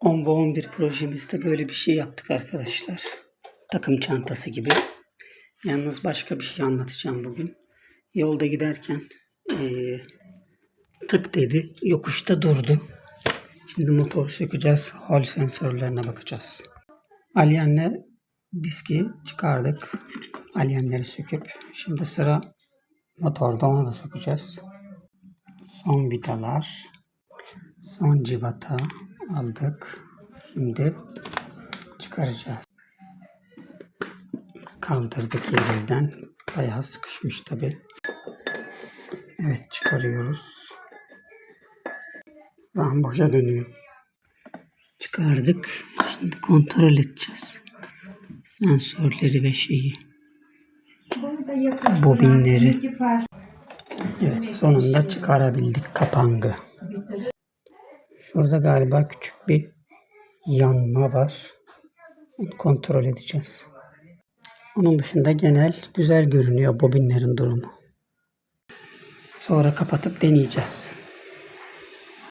10 ve 11 projemizde böyle bir şey yaptık arkadaşlar. Takım çantası gibi. Yalnız başka bir şey anlatacağım bugün. Yolda giderken eee, tık dedi. Yokuşta durdu. Şimdi motoru sökeceğiz. Hol sensörlerine bakacağız. Alyenle diski çıkardık. Alyenleri söküp. Şimdi sıra motorda onu da sökeceğiz. Son vidalar. Son civata aldık. Şimdi çıkaracağız. Kaldırdık yerinden. Bayağı sıkışmış tabi. Evet çıkarıyoruz. Ramboşa dönüyor. Çıkardık. Şimdi kontrol edeceğiz. Sensörleri ve şeyi. Bobinleri. Evet sonunda çıkarabildik kapangı. Şurada galiba küçük bir yanma var. Onu kontrol edeceğiz. Onun dışında genel güzel görünüyor bobinlerin durumu. Sonra kapatıp deneyeceğiz.